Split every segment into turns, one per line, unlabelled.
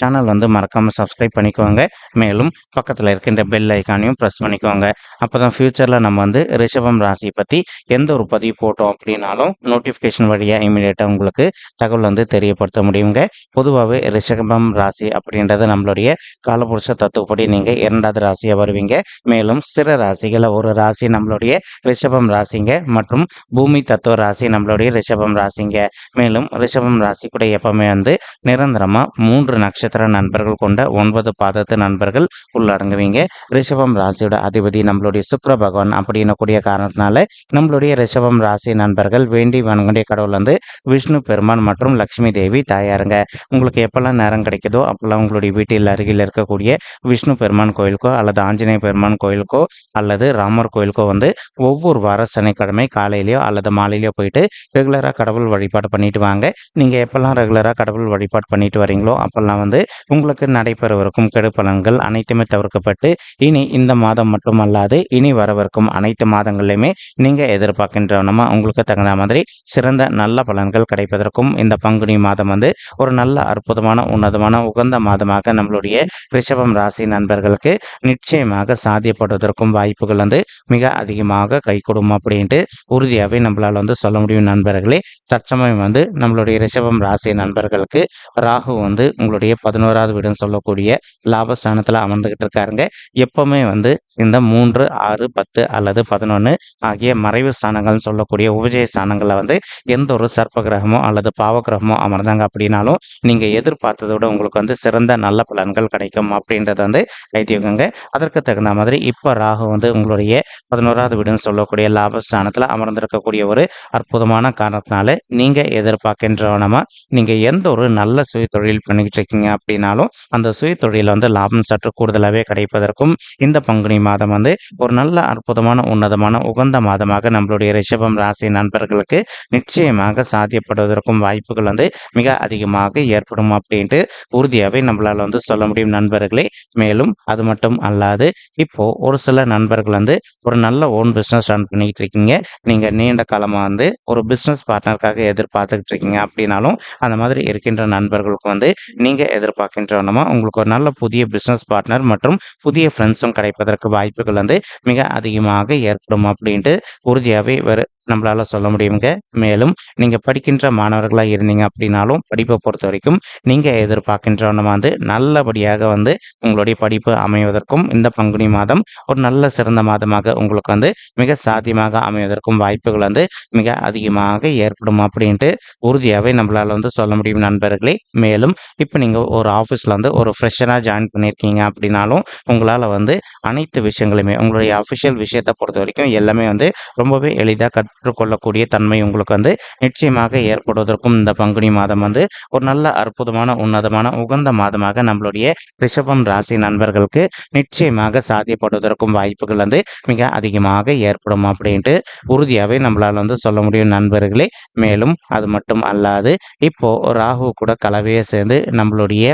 Channel வந்து மறக்காமல் subscribe பண்ணிக்கோங்க. மேலும் பக்கத்தில் இருக்கின்ற பெல் ஐக்கானையும் ப்ரெஸ் பண்ணிக்கோங்க. அப்போ தான் ஃப்யூச்சரில் நம்ம வந்து ரிஷபம் ராசி பற்றி எந்த ஒரு பதிவு போட்டோம் அப்படின்னாலும் நோட்டிஃபிகேஷன் வழியாக இமீடியட்டாக உங்களுக்கு தகவல் வந்து தெரியப்படுத்த முடியுங்க. பொதுவாகவே ரிஷபம் ராசி அப்படின்றது நம்மளுடைய காலபுருஷ தத்துவப்படி நீங்கள் இரண்டாவது ராசியாக வருவீங்க. மேலும் சிற ராசிகளை ஒரு ராசி நம்மளுடைய ரிஷபம் ராசிங்க மற்றும் பூமி தத்துவ ராசி நம்மளுடைய ரிஷபம் ராசிங்க. மேலும் ரிஷபம் ராசி கூட எப்பவுமே வந்து நிரந்தரமாக மூன்று நட்சத்திர நண்பர்கள் கொண்ட ஒன்பது பாதத்து நண்பர்கள் உள்ளடங்குவீங்க. ரிஷபம் ராசியோட அதிபதி நம்மளுடைய சுக்கர பகவான் அப்படின்னு கூடிய காரணத்தினால நம்மளுடைய ரிஷபம் ராசி நண்பர்கள் வேண்டி வணங்கக்கூடிய கடவுள் வந்து விஷ்ணு பெருமான் மற்றும் லக்ஷ்மி தேவி தாயாருங்க. உங்களுக்கு எப்பெல்லாம் நேரம் கிடைக்குதோ அப்பெல்லாம் உங்களுடைய வீட்டில் அருகில் இருக்கக்கூடிய விஷ்ணு பெருமான் கோயிலுக்கோ அல்லது ஆஞ்சநேய பெருமான் கோயிலுக்கோ அல்லது ராமர் கோயிலுக்கோ வந்து ஒவ்வொரு வார சனிக்கிழமை காலையிலையோ அல்லது மாலையிலையோ போயிட்டு ரெகுலராக கடவுள் வழிபாடு பண்ணிட்டு வாங்க. நீங்கள் எப்பெல்லாம் ரெகுலராக கடவுள் வழிபாடு பண்ணிட்டு வரீங்களோ அப்பெல்லாம் வந்து உங்களுக்கு நடைபெறவிருக்கும் கெடுப்பலன்கள் அனைத்துமே தவிர்க்கப்பட்டு இனி இந்த மாதம் மட்டுமல்லாது இனி வரவிருக்கும் அனைத்து மாதங்கள்லையுமே நீங்கள் எதிர்பார்க்கின்றவனமா உங்களுக்கு தகுந்த மாதிரி சிறந்த நல்ல பலன்கள் கிடைப்பதற்கும் இந்த பங்குனி மாதம் வந்து ஒரு நல்ல அற்புதமான உன்னதமான உகந்த மாதமாக நம்மளுடைய ரிஷபம் ராசி நண்பர்களுக்கு நிச்சயமாக சாத்தியப்படுவதற்கும் வாய்ப்புகள் வந்து மிக அதிகமாக கை கொடுக்கும் அப்படின்ட்டு உறுதியாகவே நம்மளால் வந்து சொல்ல முடியும் நண்பர்களே. தற்சமயம் வந்து நம்மளுடைய ரிஷபம் ராசி நண்பர்களுக்கு ராகு வந்து உங்களுடைய பதினோராவது வீடுன்னு சொல்லக்கூடிய லாபஸ்தானத்தில் அமர்ந்துகிட்டு இருக்காருங்க. எப்பவுமே வந்து இந்த மூன்று ஆறு பத்து அல்லது பதினொன்று ஆகிய மறைவு ஸ்தானங்கள்னு சொல்லக்கூடிய உபஜய ஸ்தானங்களில் வந்து எந்த ஒரு சர்ப்ப கிரகமோ அல்லது பாவ கிரகமோ அமர்ந்தாங்க அப்படின்னாலும் நீங்கள் எதிர்பார்த்ததை விட உங்களுக்கு வந்து சிறந்த நல்ல பலன்கள் கிடைக்கும் அப்படின்றத வந்து கைத்தியவங்க அதற்கு தகுந்த மாதிரி இப்போ ராகு வந்து உங்களுடைய பதினோராவது வீடுன்னு சொல்லக்கூடிய லாபஸ்தானத்தில் அமர்ந்திருக்கக்கூடிய ஒரு அற்புதமான காரணத்தினால நீங்கள் எதிர்பார்க்கின்றவனமா நீங்கள் எந்த ஒரு நல்ல சுய தொழில் பண்ணிக்கிட்டு இருக்கீங்க அப்படின்னாலும் அந்த சுய தொழிலில் வந்து லாபம் சற்று கூடுதலாகவே கிடைப்பதற்கும் இந்த பங்குனி மாதம் வந்து ஒரு நல்ல அற்புதமான உன்னதமான உகந்த மாதமாக நம்மளுடைய ரிஷபம் ராசி நண்பர்களுக்கு நிச்சயமாக சாத்தியப்படுவதற்கும் வாய்ப்புகள் வந்து மிக அதிகமாக ஏற்படும் அப்படின்ட்டு உறுதியாகவே நம்மளால் வந்து சொல்ல முடியும் நண்பர்களே. மேலும் அது மட்டும் அல்லாது இப்போ ஒரு சில நண்பர்கள் வந்து ஒரு நல்ல ஓன் பிஸ்னஸ் ரன் பண்ணிக்கிட்டு இருக்கீங்க. நீங்கள் நீண்ட காலமாக வந்து ஒரு பிஸ்னஸ் பார்ட்னருக்காக எதிர்பார்த்துக்கிட்டு இருக்கீங்க. அப்படின்னாலும் அந்த மாதிரி இருக்கின்ற நண்பர்களுக்கு வந்து நீங்கள் எதிர்பார்க்கின்றனமா உங்களுக்கு ஒரு நல்ல புதிய பிஸ்னஸ் பார்ட்னர் மற்றும் புதிய ஃப்ரெண்ட்ஸும் கிடைப்பதற்கு வாய்ப்புகள் வந்து மிக அதிகமாக ஏற்படும் அப்படின்ட்டு உறுதியாகவே வேறு நம்மளால சொல்ல முடியுங்க மேலும் நீங்கள் படிக்கின்ற மாணவர்களாக இருந்தீங்க அப்படின்னாலும் படிப்பை பொறுத்த வரைக்கும் நீங்கள் எதிர்பார்க்கின்ற வந்து நல்லபடியாக வந்து உங்களுடைய படிப்பு அமைவதற்கும் இந்த பங்குனி மாதம் ஒரு நல்ல சிறந்த மாதமாக உங்களுக்கு வந்து மிக சாத்தியமாக அமைவதற்கும் வாய்ப்புகள் வந்து மிக அதிகமாக ஏற்படும் அப்படின்ட்டு உறுதியாகவே நம்மளால் வந்து சொல்ல முடியும் நண்பர்களே. மேலும் இப்போ நீங்கள் ஒரு ஆஃபீஸில் வந்து ஒரு ஃப்ரெஷராக ஜாயின் பண்ணியிருக்கீங்க அப்படின்னாலும் உங்களால் வந்து அனைத்து விஷயங்களுமே உங்களுடைய அஃபிஷியல் விஷயத்தை பொறுத்த வரைக்கும் எல்லாமே வந்து ரொம்பவே எளிதாக கட் கற்றுக்கொள்ளக்கூடிய தன்மை உங்களுக்கு வந்து நிச்சயமாக ஏற்படுவதற்கும் இந்த பங்குனி மாதம் வந்து ஒரு நல்ல அற்புதமான உன்னதமான உகந்த மாதமாக நம்மளுடைய ரிஷபம் ராசி நண்பர்களுக்கு நிச்சயமாக சாத்தியப்படுவதற்கும் வாய்ப்புகள் வந்து மிக அதிகமாக ஏற்படும் அப்படின்ட்டு உறுதியாகவே நம்மளால் வந்து சொல்ல முடியும் நண்பர்களே. மேலும் அது மட்டும் அல்லாது இப்போ ராகு கூட கலவையை சேர்ந்து நம்மளுடைய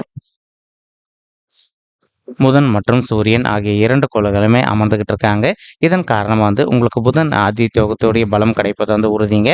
புதன் மற்றும் சூரியன் ஆகிய இரண்டு கோள்களுமே அமர்ந்துகிட்டு இருக்காங்க. இதன் காரணமாக வந்து உங்களுக்கு புதன் ஆதித்யோகத்துடைய பலம் கிடைப்பது வந்து உறுதிங்க.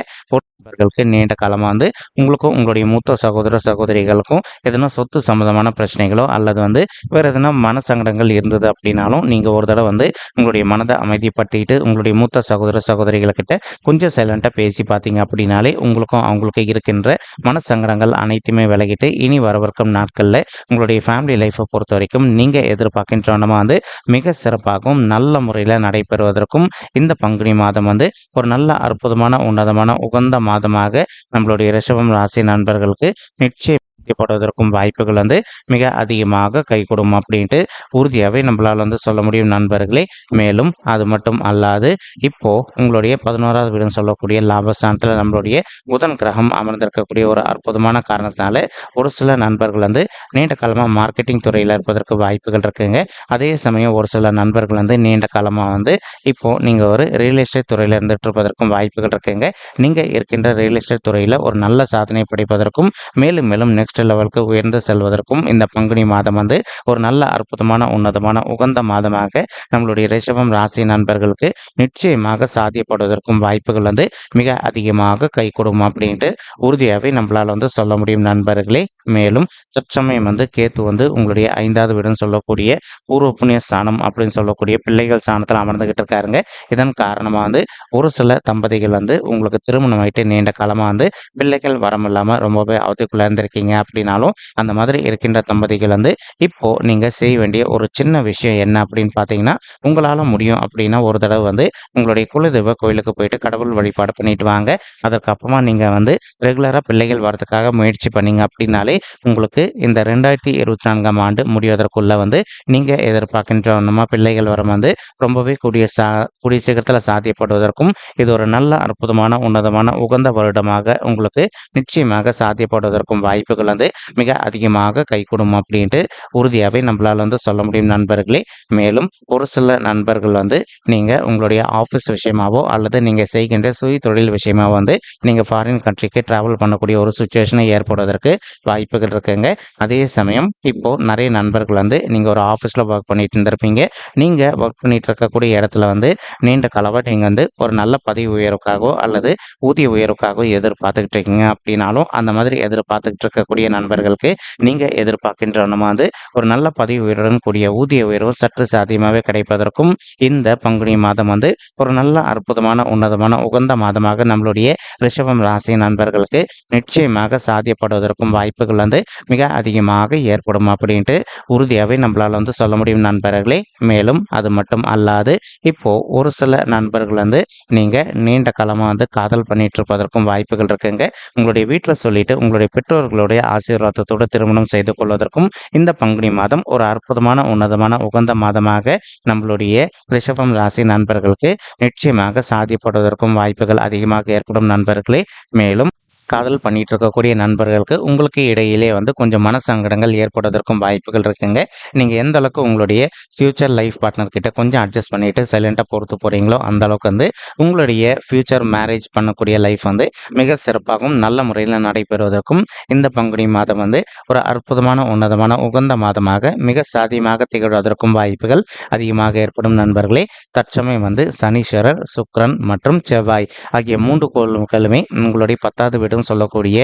நண்பர்களுக்கு நீண்ட காலமாக வந்து உங்களுக்கும் உங்களுடைய மூத்த சகோதர சகோதரிகளுக்கும் எதனா சொத்து சம்மந்தமான பிரச்சனைகளோ அல்லது வந்து வேறு எதனா மன சங்கடங்கள் இருந்தது அப்படின்னாலும் நீங்கள் ஒரு தடவை வந்து உங்களுடைய மனதை அமைதிப்படுத்திட்டு உங்களுடைய மூத்த சகோதர சகோதரிகள்கிட்ட கொஞ்சம் சைலண்ட்டாக பேசி பார்த்தீங்க அப்படின்னாலே உங்களுக்கும் அவங்களுக்கு இருக்கின்ற மன சங்கடங்கள் அனைத்துமே விலகிட்டு இனி வரவிருக்கும் நாட்களில் உங்களுடைய ஃபேமிலி லைஃப்பை பொறுத்த வரைக்கும் நீங்கள் எதிர்பார்க்கின்றனமா வந்து மிக சிறப்பாகவும் நல்ல முறையில் நடைபெறுவதற்கும் இந்த பங்குனி மாதம் வந்து ஒரு நல்ல அற்புதமான உன்னதமான உகந்த மாதமாக நம்மளுடைய ரிஷபம் ராசி நண்பர்களுக்கு நிச்சயம் சாத்தியப்படுவதற்கும் வாய்ப்புகள் வந்து மிக அதிகமாக கைகூடும் அப்படின்ட்டு உறுதியாகவே நம்மளால் வந்து சொல்ல முடியும் நண்பர்களே. மேலும் அது மட்டும் அல்லாது இப்போ உங்களுடைய பதினோராவது வீடுன்னு சொல்லக்கூடிய லாபஸ்தானத்தில் நம்மளுடைய புதன் கிரகம் அமர்ந்திருக்கக்கூடிய ஒரு அற்புதமான காரணத்தினால ஒரு சில நண்பர்கள் வந்து நீண்ட காலமாக மார்க்கெட்டிங் துறையில் இருப்பதற்கு வாய்ப்புகள் இருக்குங்க. அதே சமயம் ஒரு சில நண்பர்கள் வந்து நீண்ட காலமாக வந்து இப்போ நீங்கள் ஒரு ரியல் எஸ்டேட் துறையில் இருந்துட்டு இருப்பதற்கும் வாய்ப்புகள் இருக்குங்க. நீங்கள் இருக்கின்ற ரியல் எஸ்டேட் துறையில் ஒரு நல்ல சாதனை படைப்பதற்கும் மேலும் மேலும் நெக்ஸ்ட் லெவலுக்கு உயர்ந்து செல்வதற்கும் இந்த பங்குனி மாதம் வந்து ஒரு நல்ல அற்புதமான உன்னதமான உகந்த மாதமாக நம்மளுடைய ரிஷபம் ராசி நண்பர்களுக்கு நிச்சயமாக சாத்தியப்படுவதற்கும் வாய்ப்புகள் வந்து மிக அதிகமாக கை கொடுக்கும் அப்படின்ட்டு உறுதியாகவே நம்மளால் வந்து சொல்ல முடியும் நண்பர்களே. மேலும் சற்சமயம் வந்து கேத்து வந்து உங்களுடைய ஐந்தாவது வீடுன்னு சொல்லக்கூடிய பூர்வ புண்ணிய ஸ்தானம் அப்படின்னு சொல்லக்கூடிய பிள்ளைகள் ஸ்தானத்தில் அமர்ந்துகிட்டு இருக்காருங்க. இதன் காரணமாக வந்து ஒரு சில தம்பதிகள் வந்து உங்களுக்கு திருமணம் ஆகிட்டு நீண்ட காலமாக வந்து பிள்ளைகள் வரமில்லாமல் ரொம்பவே அவதிக்குள்ளே இருந்திருக்கீங்க அப்படின்னாலும் அந்த மாதிரி இருக்கின்ற தம்பதிகள் வந்து இப்போ நீங்கள் செய்ய வேண்டிய ஒரு சின்ன விஷயம் என்ன அப்படின்னு பார்த்தீங்கன்னா உங்களால் முடியும் அப்படின்னா ஒரு தடவை வந்து உங்களுடைய குலதெய்வ கோயிலுக்கு போயிட்டு கடவுள் வழிபாடு பண்ணிட்டு வாங்க. அதற்கப்புறமா நீங்கள் வந்து ரெகுலராக பிள்ளைகள் வரதுக்காக முயற்சி பண்ணீங்க அப்படின்னாலே உங்களுக்கு இந்த ரெண்டாயிரத்தி இருபத்தி நான்காம் ஆண்டு முடிவதற்குள்ள வந்து நீங்கள் எதிர்பார்க்கின்ற பிள்ளைகள் வரம் வந்து ரொம்பவே கூடிய சா கூடிய சீக்கிரத்தில் சாத்தியப்படுவதற்கும் இது ஒரு நல்ல அற்புதமான உன்னதமான உகந்த வருடமாக உங்களுக்கு நிச்சயமாக சாத்தியப்படுவதற்கும் வாய்ப்புகள் வந்து மிக அதிகமாக கைகூடும் அப்படின்ட்டு உறுதியாகவே நம்மளால் வந்து சொல்ல முடியும் நண்பர்களே. மேலும் ஒரு சில நண்பர்கள் வந்து நீங்கள் உங்களுடைய ஆஃபீஸ் விஷயமாவோ அல்லது நீங்கள் செய்கின்ற சுய தொழில் விஷயமாவோ வந்து நீங்கள் ஃபாரின் கண்ட்ரிக்கு ட்ராவல் பண்ணக்கூடிய ஒரு சுச்சுவேஷனை ஏற்படுவதற்கு வாய்ப்புகள் இருக்குங்க. அதே சமயம் இப்போது நிறைய நண்பர்கள் வந்து நீங்கள் ஒரு ஆஃபீஸில் ஒர்க் பண்ணிட்டு இருந்திருப்பீங்க. நீங்கள் ஒர்க் பண்ணிட்டு இருக்கக்கூடிய இடத்துல வந்து நீண்ட காலமாக நீங்கள் வந்து ஒரு நல்ல பதவி உயர்வுக்காகவோ அல்லது ஊதிய உயர்வுக்காகவோ எதிர்பார்த்துக்கிட்டு இருக்கீங்க அப்படின்னாலும் அந்த மாதிரி எதிர்பார்த்துக்கிட்டு இருக்கக்கூடிய நண்பர்களுக்கு நீங்கள் எதிர்பார்க்கின்ற வந்து ஒரு நல்ல பதவி உயர்வுடன் கூடிய ஊதிய உயர்வு சற்று சாத்தியமாகவே கிடைப்பதற்கும் இந்த பங்குனி மாதம் வந்து ஒரு நல்ல அற்புதமான உன்னதமான உகந்த மாதமாக நம்மளுடைய ரிஷபம் ராசி நண்பர்களுக்கு நிச்சயமாக சாத்தியப்படுவதற்கும் வாய்ப்புகள் வந்து மிக அதிகமாக ஏற்படும் அப்படின்ட்டு உறுதியாகவே நம்மளால் வந்து சொல்ல முடியும் நண்பர்களே. மேலும் அது மட்டும் அல்லாது இப்போ ஒரு சில நண்பர்கள் வந்து நீங்கள் நீண்ட காலமாக வந்து காதல் பண்ணிட்டு இருப்பதற்கும் வாய்ப்புகள் இருக்குங்க. உங்களுடைய வீட்டில் சொல்லிட்டு உங்களுடைய பெற்றோர்களுடைய ஆசீர்வாதத்தோடு திருமணம் செய்து கொள்வதற்கும் இந்த பங்குனி மாதம் ஒரு அற்புதமான உன்னதமான உகந்த மாதமாக நம்மளுடைய ரிஷபம் ராசி நண்பர்களுக்கு நிச்சயமாக சாதிப்படுவதற்கும் வாய்ப்புகள் அதிகமாக ஏற்படும் நண்பர்களே. மேலும் காதல் பண்ணிட்டு இருக்கக்கூடிய நண்பர்களுக்கு உங்களுக்கு இடையிலே வந்து கொஞ்சம் மனசங்கடங்கள் ஏற்படுவதற்கும் வாய்ப்புகள் இருக்குங்க. நீங்கள் எந்த அளவுக்கு உங்களுடைய ஃப்யூச்சர் லைஃப் பார்ட்னர் கிட்ட கொஞ்சம் அட்ஜஸ்ட் பண்ணிட்டு சைலண்டாக பொறுத்து போகிறீங்களோ அந்த அளவுக்கு வந்து உங்களுடைய ஃப்யூச்சர் மேரேஜ் பண்ணக்கூடிய லைஃப் வந்து மிக சிறப்பாகவும் நல்ல முறையில் நடைபெறுவதற்கும் இந்த பங்குனி மாதம் வந்து ஒரு அற்புதமான உன்னதமான உகந்த மாதமாக மிக சாதியமாக திகழ்வதற்கும் வாய்ப்புகள் அதிகமாக ஏற்படும் நண்பர்களே. தற்சமயம் வந்து சனீஸ்வரர் சுக்ரன் மற்றும் செவ்வாய் ஆகிய மூன்று கோள்களுமே உங்களுடைய பத்தாவது வீடும் சொல்லக்கூடிய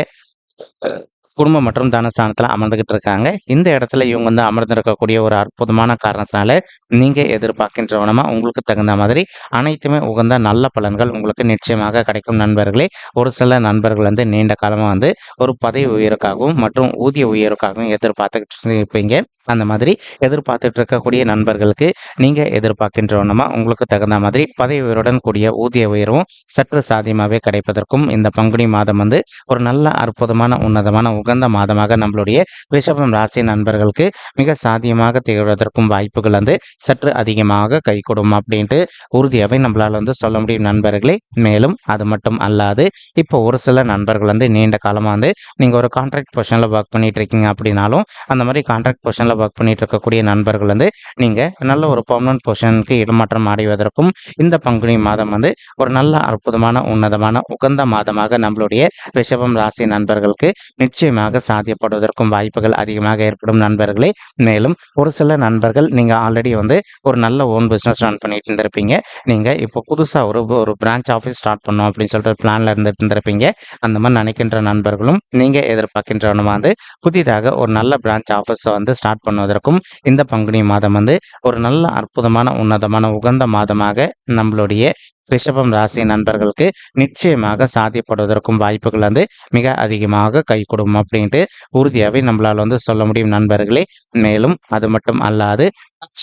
குடும்பம் மற்றும் தனஸ்தானத்தில் அமர்ந்துகிட்டு இருக்காங்க. இந்த இடத்துல இவங்க வந்து அமர்ந்திருக்கக்கூடிய ஒரு அற்புதமான காரணத்தினால நீங்க எதிர்பார்க்கின்றவனமா உங்களுக்கு தகுந்த மாதிரி அனைத்துமே உகந்த நல்ல பலன்கள் உங்களுக்கு நிச்சயமாக கிடைக்கும் நண்பர்களே. ஒரு சில நண்பர்கள் வந்து நீண்ட காலமாக வந்து ஒரு பதவி உயருக்காகவும் மற்றும் ஊதிய உயருக்காகவும் எதிர்பார்த்துக்கிட்டு இருப்பீங்க அந்த மாதிரி எதிர்பார்த்துட்டு இருக்கக்கூடிய நண்பர்களுக்கு நீங்கள் எதிர்பார்க்கின்றவனமா உங்களுக்கு தகுந்த மாதிரி பதவி உயர்வுடன் கூடிய ஊதிய உயர்வும் சற்று சாத்தியமாகவே கிடைப்பதற்கும் இந்த பங்குனி மாதம் வந்து ஒரு நல்ல அற்புதமான உன்னதமான உகந்த மாதமாக நம்மளுடைய ரிஷபம் ராசி நண்பர்களுக்கு மிக சாத்தியமாக திகழ்வதற்கும் வாய்ப்புகள் வந்து சற்று அதிகமாக கைகூடும் அப்படின்ட்டு உறுதியாகவே நம்மளால் வந்து சொல்ல முடியும் நண்பர்களே. மேலும் அது மட்டும் அல்லாது இப்போ ஒரு சில நண்பர்கள் வந்து நீண்ட காலமாக வந்து நீங்கள் ஒரு கான்ட்ராக்ட் பொசிஷனில் ஒர்க் பண்ணிட்டு இருக்கீங்க அப்படின்னாலும் அந்த மாதிரி கான்ட்ராக்ட் பொசிஷனில் ஒர்க் பண்ணிட்டு இருக்கக்கூடிய நண்பர்கள் வந்து நீங்கள் நல்ல ஒரு பர்மனன்ட் பொசிஷனுக்கு இடமாற்றம் அடைவதற்கும் இந்த பங்குனி மாதம் வந்து ஒரு நல்ல அற்புதமான உன்னதமான உகந்த மாதமாக நம்மளுடைய ரிஷபம் ராசி நண்பர்களுக்கு நிச்சயமாக சாத்தியப்படுவதற்கும் வாய்ப்புகள் அதிகமாக ஏற்படும் நண்பர்களே. மேலும் ஒரு சில நண்பர்கள் நீங்கள் ஆல்ரெடி வந்து ஒரு நல்ல ஓன் பிஸ்னஸ் ரன் பண்ணிட்டு இருந்திருப்பீங்க. நீங்கள் இப்போ புதுசாக ஒரு ஒரு பிரான்ச் ஆஃபீஸ் ஸ்டார்ட் பண்ணோம் அப்படின்னு சொல்லிட்டு பிளானில் இருந்துட்டு இருந்திருப்பீங்க. அந்த மாதிரி நினைக்கின்ற நண்பர்களும் நீங்கள் எதிர்பார்க்கின்றவனும் வந்து புதிதாக ஒரு நல்ல பிரான்ச் ஆஃபீஸை வந்து ஸ்டார்ட் பண்ணுவதற்கும் இந்த பங்குனி மாதம் வந்து ஒரு நல்ல அற்புதமான உன்னதமான உகந்த மாதமாக நம்மளுடைய ரிஷபம் ராசி நண்பர்களுக்கு நிச்சயமாக சாத்தியப்படுவதற்கும் வாய்ப்புகள் வந்து மிக அதிகமாக கை கொடுக்கும் அப்படின்ட்டு உறுதியாகவே நம்மளால் வந்து சொல்ல முடியும் நண்பர்களே. மேலும் அது மட்டும் அல்லாது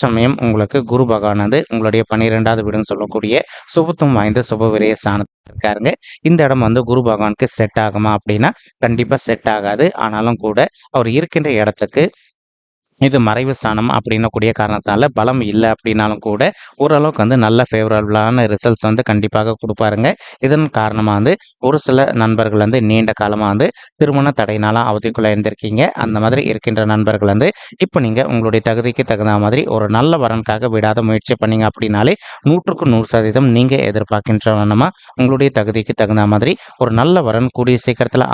சமயம் உங்களுக்கு குரு பகவான் வந்து உங்களுடைய பன்னிரெண்டாவது வீடுன்னு சொல்லக்கூடிய சுபத்துவம் வாய்ந்த சுப விரய ஸ்தானத்தில் இருக்காருங்க. இந்த இடம் வந்து குரு பகவானுக்கு செட் ஆகுமா அப்படின்னா கண்டிப்பாக செட் ஆகாது. ஆனாலும் கூட அவர் இருக்கின்ற இடத்துக்கு இது மறைவு ஸ்தானம் அப்படின்னக்கூடிய காரணத்தினால பலம் இல்லை அப்படின்னாலும் கூட ஓரளவுக்கு வந்து நல்ல ஃபேவரபுளான ரிசல்ட்ஸ் வந்து கண்டிப்பாக கொடுப்பாருங்க. இதன் காரணமாக வந்து ஒரு சில நண்பர்கள் வந்து நீண்ட காலமாக வந்து திருமண தடையினால அவதிக்குள்ளே இருந்திருக்கீங்க அந்த மாதிரி இருக்கின்ற நண்பர்கள் வந்து இப்போ நீங்கள் உங்களுடைய தகுதிக்கு தகுந்த மாதிரி ஒரு நல்ல வரனுக்காக விடாத முயற்சி பண்ணீங்க அப்படின்னாலே நூற்றுக்கு நூறு சதவீதம் நீங்கள் எதிர்பார்க்கின்ற வண்ணமாக உங்களுடைய தகுதிக்கு தகுந்த மாதிரி ஒரு நல்ல வரன் கூடிய சீக்கிரத்தில்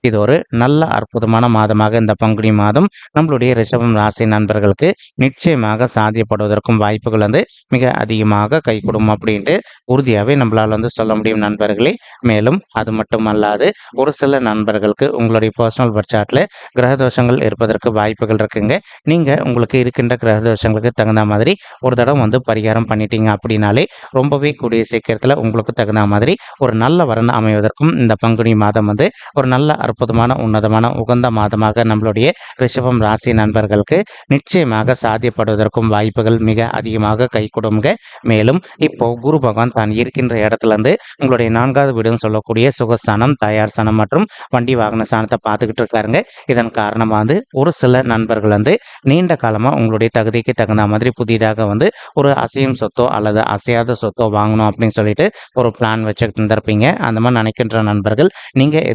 இது ஒரு நல்ல அற்புதமான மாதமாக இந்த பங்குனி மாதம் நம்மளுடைய ரிஷபம் ராசி நண்பர்களுக்கு நிச்சயமாக சாத்தியப்படுவதற்கும் வாய்ப்புகள் வந்து மிக அதிகமாக கை கொடுக்கும் அப்படின்ட்டு உறுதியாகவே நம்மளால் வந்து சொல்ல முடியும் நண்பர்களே. மேலும் அது மட்டும் அல்லாது ஒரு சில நண்பர்களுக்கு உங்களுடைய பர்சனல் பட்சாட்டில் கிரக தோஷங்கள் இருப்பதற்கு வாய்ப்புகள் இருக்குங்க. நீங்கள் உங்களுக்கு இருக்கின்ற கிரக தோஷங்களுக்கு தகுந்த மாதிரி ஒரு தடவை வந்து பரிகாரம் பண்ணிட்டீங்க அப்படின்னாலே ரொம்பவே கூடிய சீக்கிரத்தில் உங்களுக்கு தகுந்த மாதிரி ஒரு நல்ல வரன் அமைவதற்கும் இந்த பங்குனி மாதம் வந்து ஒரு நல்ல அற்புதமான உன்னதமான உகந்த மாதமாக நம்மளுடைய ரிஷபம் ராசி நண்பர்களுக்கு நிச்சயமாக சாத்தியப்படுவதற்கும் வாய்ப்புகள் மிக அதிகமாக கை கொடுங்க. மேலும் இப்போ குரு பகவான் தான் இருக்கின்ற இடத்துல இருந்து உங்களுடைய நான்காவது வீடுன்னு சொல்லக்கூடிய சுகஸ்தானம் தயார் ஸ்தானம் மற்றும் வண்டி வாகன ஸ்தானத்தை பார்த்துக்கிட்டு இருக்காருங்க. இதன் காரணமாக வந்து ஒரு சில நண்பர்கள் வந்து நீண்ட காலமாக உங்களுடைய தகுதிக்கு தகுந்த மாதிரி புதிதாக வந்து ஒரு அசையும் சொத்தோ அல்லது அசையாத சொத்தோ வாங்கணும் அப்படின்னு சொல்லிட்டு ஒரு பிளான் வச்சுக்கிட்டு இருந்திருப்பீங்க. அந்த மாதிரி நினைக்கின்ற நண்பர்கள் நீங்கள்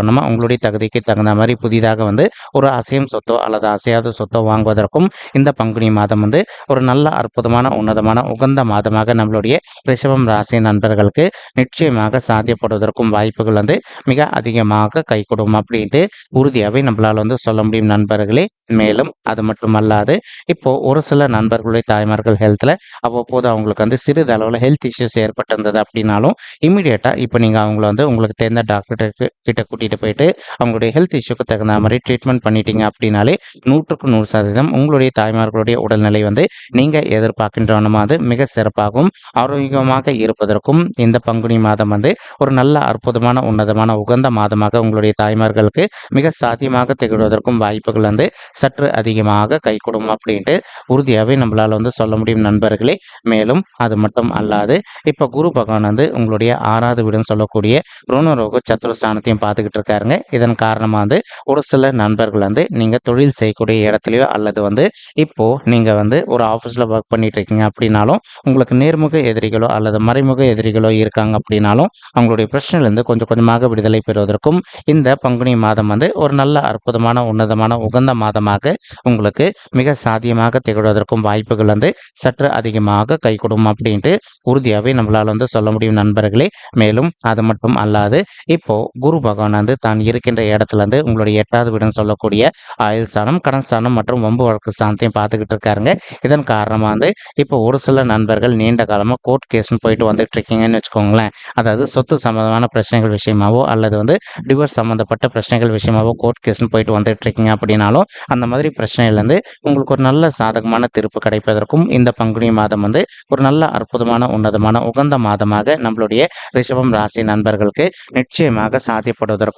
எதிர்பார்க்கின்றவனமா உங்களுடைய தகுதிக்கு தகுந்த மாதிரி புதிதாக வந்து ஒரு அசையும் சொத்தோ அல்லது அசையாத சொத்தோ வாங்குவதற்கும் இந்த பங்குனி மாதம் வந்து ஒரு நல்ல அற்புதமான உன்னதமான உகந்த மாதமாக நம்மளுடைய ரிஷபம் ராசி நண்பர்களுக்கு நிச்சயமாக சாத்தியப்படுவதற்கும் வாய்ப்புகள் வந்து மிக அதிகமாக கை கொடுக்கும் அப்படின்ட்டு உறுதியாகவே நம்மளால் வந்து சொல்ல முடியும் நண்பர்களே. மேலும் அது மட்டும் அல்லாது இப்போ ஒரு சில நண்பர்களுடைய தாய்மார்கள் ஹெல்த்தில் அவ்வப்போது அவங்களுக்கு வந்து சிறிது அளவில் ஹெல்த் இஷ்யூஸ் ஏற்பட்டிருந்தது அப்படின்னாலும் இமீடியட்டாக இப்போ நீங்கள் அவங்கள வந்து உங்களுக்கு தெரிந்த டாக்டர்கிட்ட கிட்ட கூட்டிகிட்டு போயிட்டு அவங்களுடைய ஹெல்த் இஷ்யூக்கு தகுந்த மாதிரி ட்ரீட்மெண்ட் பண்ணிட்டீங்க அப்படின்னாலே நூற்றுக்கு நூறு சதவீதம் உங்களுடைய தாய்மார்களுடைய உடல்நிலை வந்து நீங்கள் எதிர்பார்க்கின்றவனமாக அது மிக சிறப்பாகவும் ஆரோக்கியமாக இருப்பதற்கும் இந்த பங்குனி மாதம் வந்து ஒரு நல்ல அற்புதமான உன்னதமான உகந்த மாதமாக உங்களுடைய தாய்மார்களுக்கு மிக சாத்தியமாக திகழ்வதற்கும் வாய்ப்புகள் வந்து சற்று அதிகமாக கை கொடுக்கும் அப்படின்ட்டு உறுதியாகவே நம்மளால் வந்து சொல்ல முடியும் நண்பர்களே. மேலும் அது மட்டும் அல்லாது இப்போ குரு பகவான் வந்து உங்களுடைய ஆறாவது வீடுன்னு சொல்லக்கூடிய ருணரோக சத்துருஸ்தானத்தையும் பார்த்துக்கிட்டு இருக்காருங்க இதன் காரணமாக வந்து ஒரு சில நண்பர்கள் வந்து நீங்கள் தொழில் செய்யக்கூடிய இடத்துலையோ அல்லது வந்து இப்போது நீங்கள் வந்து ஒரு ஆஃபீஸில் ஒர்க் பண்ணிட்டு இருக்கீங்க அப்படின்னாலும் உங்களுக்கு நேர்முக எதிரிகளோ அல்லது மறைமுக எதிரிகளோ இருக்காங்க அப்படின்னாலும் அவங்களுடைய பிரச்சனையிலேருந்து கொஞ்சம் கொஞ்சமாக விடுதலை பெறுவதற்கும் இந்த பங்குனி மாதம் வந்து ஒரு நல்ல அற்புதமான உன்னதமான உகந்த மாதமாக உங்களுக்கு மிக சாத்தியமாக திகழ்வதற்கும் வாய்ப்புகள் வந்து சற்று அதிகமாக கை கொடுக்கும் அப்படின்ட்டு உறுதியாகவே நம்மளால் வந்து சொல்ல முடியும் நண்பர்களே. மேலும் அது மட்டும் அல்லாது இப்போ குரு பகவான் வந்து தான் இருக்கின்ற இடத்துலேருந்து உங்களுடைய எட்டாவது வீடுன்னு சொல்லக்கூடிய ஆயுள் ஸ்தானம் கடன் ஸ்தானம் மற்றும் வம்பு வழக்கு ஸ்தானத்தையும் பார்த்துக்கிட்டு இருக்காருங்க. இதன் காரணமாக வந்து இப்போ ஒரு சில நண்பர்கள் நீண்ட காலமாக கோர்ட் கேஸ்னு போயிட்டு வந்துட்டு இருக்கீங்கன்னு வச்சுக்கோங்களேன். அதாவது சொத்து சம்மந்தமான பிரச்சனைகள் விஷயமாவோ அல்லது வந்து டிவோர்ஸ் சம்மந்தப்பட்ட பிரச்சனைகள் விஷயமாவோ கோர்ட் கேஸ்னு போயிட்டு வந்துட்டு இருக்கீங்க அப்படின்னாலும் அந்த மாதிரி பிரச்சனையிலேருந்து உங்களுக்கு ஒரு நல்ல சாதகமான தீர்ப்பு கிடைப்பதற்கும் இந்த பங்குனி மாதம் வந்து ஒரு நல்ல அற்புதமான உன்னதமான உகந்த மாதமாக நம்மளுடைய ரிஷபம் ராசி நண்பர்களுக்கு நிச்சயமாக சாத்தியப்படுவதற்கும்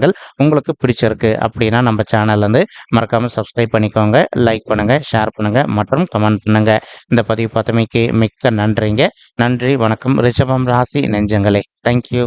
பலன்கள் உங்களுக்கு பிடிச்சிருக்கு அப்படின்னா நம்ம சேனல் வந்து மறக்காமல் சப்ஸ்கிரைப் பண்ணிக்கோங்க லைக் பண்ணுங்கள் ஷேர் பண்ணுங்கள் மற்றும் கமெண்ட் பண்ணுங்கள் இந்த பதிவு பார்த்தமைக்கு மிக்க நன்றிங்க. நன்றி வணக்கம். ரிஷபம் ராசி நெஞ்சங்களே. தேங்க்யூ